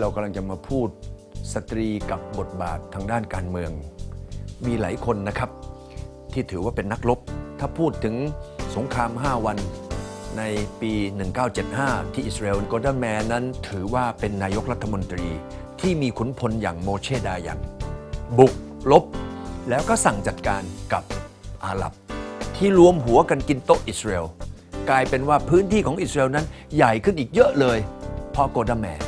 เรากำลังจะมาพูดสตรีกับบทบาททางด้านการเมือง มีหลายคนนะครับ ที่ถือว่าเป็นนักรบถ้าพูดถึงสงคราม 5 วันในปี 1975 ที่อิสราเอลโกลเดนแมนนั้นถือว่าเป็นนายกรัฐมนตรีที่มีขุนพลอย่างโมเชดายัน บุกลบ แล้วก็สั่งจัดการกับอาหรับ ที่รวมหัวกันกินโต๊ะอิสราเอลกลายเป็นว่าพื้นที่ของอิสราเอลนั้นใหญ่ขึ้นอีกเยอะเลยเพราะโกลเดนแมน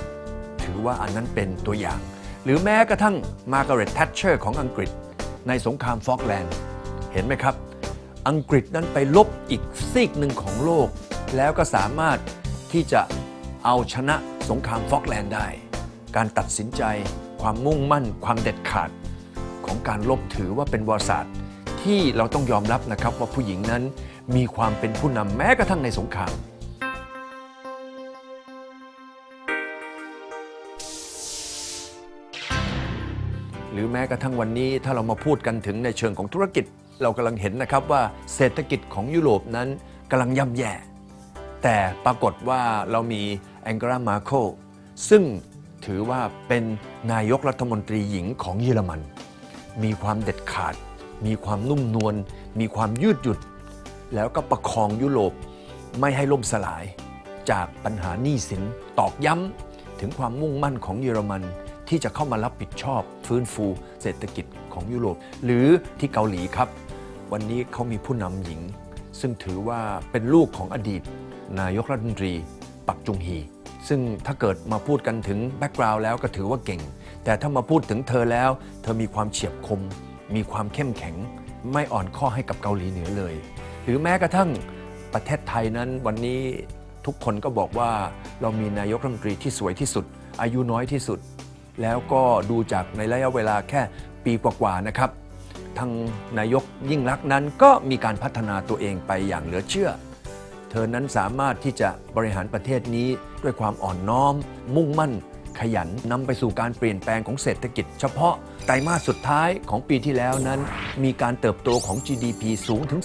ถือว่าอันนั้นเป็นตัวอย่าง หรือแม้กระทั่งมาร์กาเร็ตแทชเชอร์ของอังกฤษ ในสงครามฟอกแลนด์ เห็นไหมครับ อังกฤษนั้นไปลบอีกซีกหนึ่งของโลก แล้วก็สามารถที่จะเอาชนะสงครามฟอกแลนด์ได้ การตัดสินใจ ความมุ่งมั่น ความเด็ดขาด ของการลบถือว่าเป็นวารศาสตร์ที่เราต้องยอมรับนะครับว่าผู้หญิงนั้นมีความเป็นผู้นำแม้กระทั่งในสงคราม หรือแม้กระทั่งวันนี้ถ้าเรามาพูดกันถึงในเชิงของธุรกิจ เรากำลังเห็นนะครับว่าเศรษฐกิจของยุโรปนั้นกำลังย่ำแย่ แต่ปรากฏว่าเรามีแองเกลามาโคซึ่งถือว่าเป็นนายกรัฐมนตรีหญิงของเยอรมัน มีความเด็ดขาด มีความนุ่มนวล มีความยืดหยุ่นแล้วก็ประคองยุโรปไม่ให้ล่มสลาย จากปัญหาหนี้สินตอกย้ำถึงความมุ่งมั่นของเยอรมัน ที่จะเข้ามารับผิดชอบ ฟื้นฟูเศรษฐกิจของยุโรป หรือที่เกาหลีครับ วันนี้เขามีผู้นำหญิง ซึ่งถือว่าเป็นลูกของอดีต นายกรัฐมนตรี ปักจุงฮี ซึ่งถ้าเกิดมาพูดกันถึงแบ็กกราวด์แล้วก็ถือว่าเก่ง แต่ถ้ามาพูดถึงเธอแล้ว เธอมีความเฉียบคม มีความเข้มแข็ง ไม่อ่อนข้อให้กับเกาหลีเหนือเลย หรือแม้กระทั่งประเทศไทยนั้นวันนี้ทุกคนก็บอกว่าเรามีนายกรัฐมนตรีที่สวยที่สุด อายุน้อยที่สุด แล้วก็ดูจากในระยะเวลาแค่ปีกว่าๆนะครับ ทางนายกยิ่งรักษณ์นั้นก็มีการพัฒนาตัวเองไปอย่างเหลือเชื่อ เธอนั้นสามารถที่จะบริหารประเทศนี้ด้วยความอ่อนน้อม มุ่งมั่น ขยันนำไปสู่การเปลี่ยนแปลงของเศรษฐกิจ เฉพาะไตรมาสสุดท้ายของปีที่แล้วนั้น มีการเติบโตของ GDP สูงถึง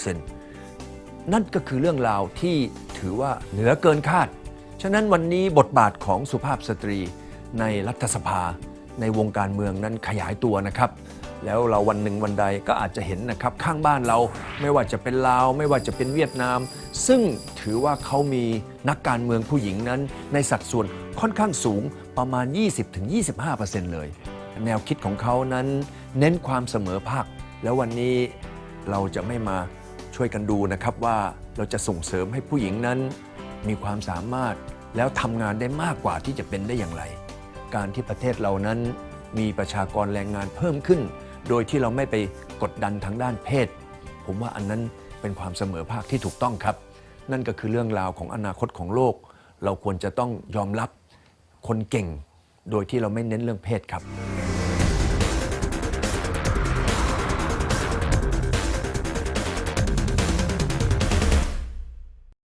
18%นั่นก็คือเรื่องราวที่ถือว่าเหนือเกินคาด ฉะนั้นวันนี้บทบาทของสุภาพสตรี ในรัฐสภาในวงการเมืองนั้นขยายตัวนะครับ แล้วเราวันหนึ่งวันใดก็อาจจะเห็นนะครับข้างบ้านเราไม่ว่าจะเป็นลาว ไม่ว่าจะเป็นเวียดนาม ซึ่งถือว่าเขามีนักการเมืองผู้หญิงนั้น ในสัดส่วนค่อนข้างสูงประมาณ 20-25%เลย แนวคิดของเขานั้นเน้นความเสมอภาค แล้ววันนี้เราจะไม่มาช่วยกันดูนะครับว่าเราจะส่งเสริมให้ผู้หญิงนั้น มีความสามารถแล้วทำงานได้มากกว่าที่จะเป็นได้อย่างไร การที่ประเทศเรานั้น มีประชากรแรงงานเพิ่มขึ้น โดยที่เราไม่ไปกดดันทางด้านเพศ ผมว่าอันนั้นเป็นความเสมอภาคที่ถูกต้องครับ นั่นก็คือเรื่องราวของอนาคตของโลก เราควรจะต้องยอมรับคนเก่ง โดยที่เราไม่เน้นเรื่องเพศครับ